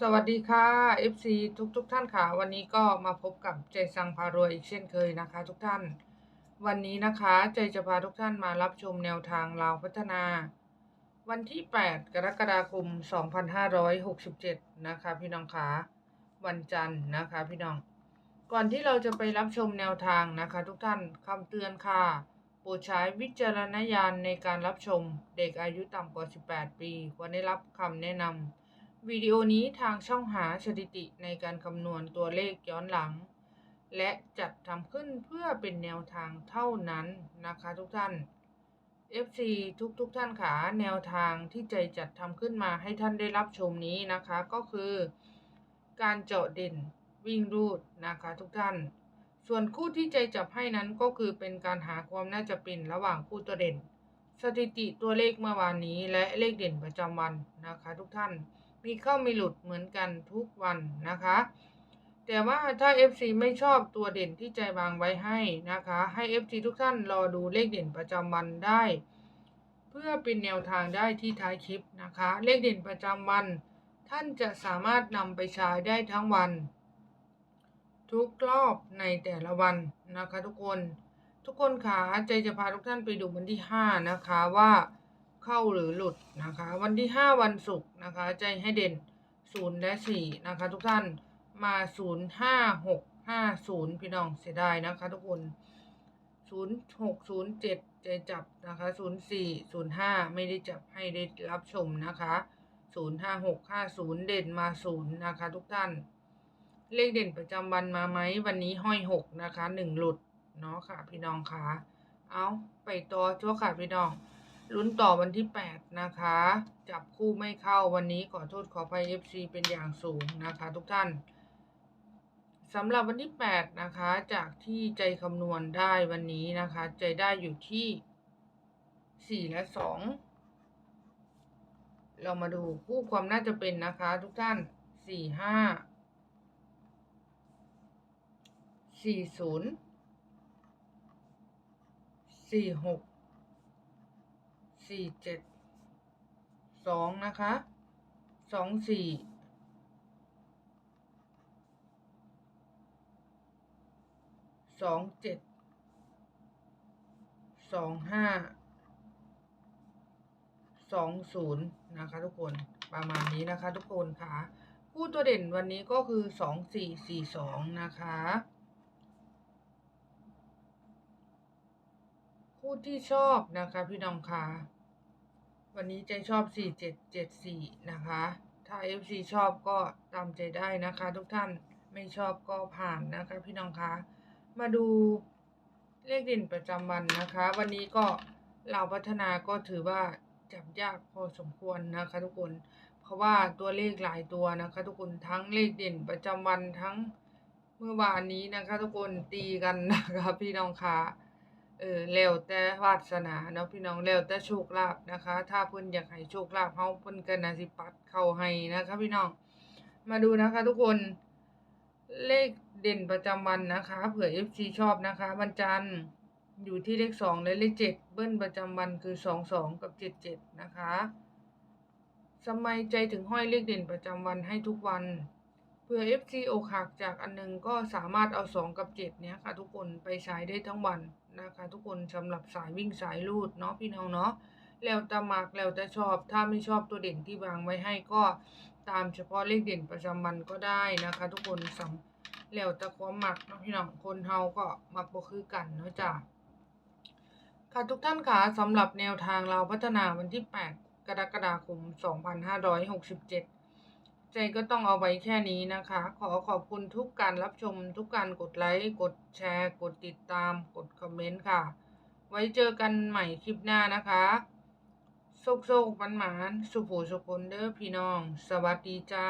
สวัสดีค่ะ FC ทุกทุกท่านค่ะ วันนี้ก็มาพบกับใจซังพารวยอีกเช่นเคยนะคะ ทุกท่าน วันนี้นะคะใจจะพาทุกท่านมารับชมแนวทางลาวพัฒนา วันที่ 8 กรกฎาคม 2567 นะคะ พี่น้องคะวันจันทร์นะคะพี่น้อง ก่อนที่เราจะไปรับชมแนวทางนะคะ ทุกท่านคำเตือนค่ะโปรดใช้วิจารณญาณในการรับชมเด็กอายุต่ำกว่า 18 ปี ควรได้รับคำแนะนำ วิดีโอนี้ทางช่องหาสถิติในการคำนวณตัวเลขย้อนหลัง และจัดทำขึ้นเพื่อเป็นแนวทางเท่านั้นนะคะทุกท่าน FC ทุกทุกท่านขาแนวทางที่ใจจัดทำขึ้นมาให้ท่านได้รับชมนี้นะคะก็คือ การเจาะเด่นวิ่งรูดนะคะทุกท่าน ส่วนคู่ที่ใจจับให้นั้นก็คือเป็นการหาความน่าจะเป็นระหว่างคู่ตัวเด่น สถิติตัวเลขเมื่อวานนี้และเลขเด่นประจำวันนะคะทุกท่าน มีเข้ามีหลุดเหมือนกันทุกวันนะคะ แต่ว่าถ้า FC ไม่ชอบตัวเด่นที่ใจวางไว้ให้นะคะ ให้ FC ทุกท่านรอดูเลขเด่นประจำวันได้ เพื่อเป็นแนวทางได้ที่ท้ายคลิปนะคะ เลขเด่นประจำวัน ท่านจะสามารถนำไปใช้ได้ทั้งวัน ทุกรอบในแต่ละวันนะคะทุกคน ทุกคนขาใจจะพาทุกท่านไปดูวันที่ 5 นะคะว่า เข้าหรือหลุดนะคะ วันที่ 5 วันศุกร์นะคะ ใจให้เด่น 0 และ 4 นะคะ ทุกท่านมา 0 5 6 5 0 พี่น้องเสียดายนะคะ ทุกคน 0 6 0 7 ใจจับนะคะ 0 4 0 5 ไม่ได้จับให้ได้รับชมนะคะ 0 5 6 5 0 เด่นมา 0 นะคะ ทุกท่าน เลขเด่นประจำวันมาไหมวันนี้ห้อยหกนะคะหนึ่งหลุดเนาะค่ะพี่น้องคะเอาไปต่อชั่วค่ะพี่น้อง ลุ้นต่อวันที่แปดนะคะ จับคู่ไม่เข้าวันนี้ขอโทษขอภัย FC เป็นอย่างสูงนะคะทุกท่านสำหรับวันที่แปดนะคะ จากที่ใจคำนวณได้วันนี้นะคะ ใจได้อยู่ที่สี่และสองเรามาดูคู่ความน่าจะเป็นนะคะ ทุกท่านสี่ห้าสี่ศูนย์ สี่เจ็ดสองนะคะสองสี่สองเจ็ดสองห้าสองศูนย์นะคะทุกคนประมาณนี้นะคะทุกคนค่ะ คู่ตัวเด่นวันนี้ก็คือสองสี่สี่สองนะคะ คู่ ที่ชอบนะคะพี่น้องคะวันนี้ใจชอบ 4774 นะคะ ถ้า FC ชอบก็ตามใจได้นะคะ ทุกท่านไม่ชอบก็ผ่านนะคะพี่น้องคะมาดูเลขเด่นประจำวันนะคะ วันนี้ก็เราพัฒนาก็ถือว่าจับยากพอสมควรนะคะทุกคน เพราะว่าตัวเลขหลายตัวนะคะ ทุกคนทั้งเลขเด่นประจำวันทั้งเมื่อวานนี้นะคะ ทุกคนตีกันนะคะพี่น้องคะ เออแล้วแต่วาสนาเนาะพี่น้องแล้วแต่โชคลาภนะคะ ถ้าเพิ่นอยากให้โชคลาภเฮาเพิ่นก็น่าสิปัดเข้าให้นะคะพี่น้อง มาดูนะคะ ทุกคน เลขเด่นประจำวันนะคะ เผื่อ FC ชอบนะคะวันจันทร์อยู่ที่เลขสองและเลขเจ็ดเบิ้ลประจำวันคือสองสองกับเจ็ดเจ็ดนะคะสมัยใจถึงห้อยเลขเด่นประจำวันให้ทุกวัน เผื่อ FC อกหักจากอันหนึงก็สามารถเอาสองกับเจ็ดเนี้ยค่ะ ทุกคนไปใช้ได้ทั้งวันนะคะ ทุกคนสำหรับสายวิ่งสายลูดเนาะพี่น้องเนาะแล้วแต่มักแล้วแต่ชอบถ้าไม่ชอบตัวเด่นที่วางไว้ให้ก็ตามเฉพาะเลขเด่นประจำวันก็ได้นะคะ ทุกคนสำแล้วแต่ความมักเนาะพี่น้องคนเฮาก็มักบ่คือกันเนาะจ้ะค่ะทุกท่านค่ะสำหรับแนวทางเราพัฒนาวันที่ 8 กรกฎาคม 2567 ใจก็ต้องเอาไว้แค่นี้นะคะ ขอขอบคุณทุกการรับชมทุกการกดไลค์กดแชร์ กดติดตาม กดคอมเมนต์ค่ะ ไว้เจอกันใหม่คลิปหน้านะคะโชคโชคมันหมานสุขูสุขคนเด้อพี่น้อง สวัสดีจ้า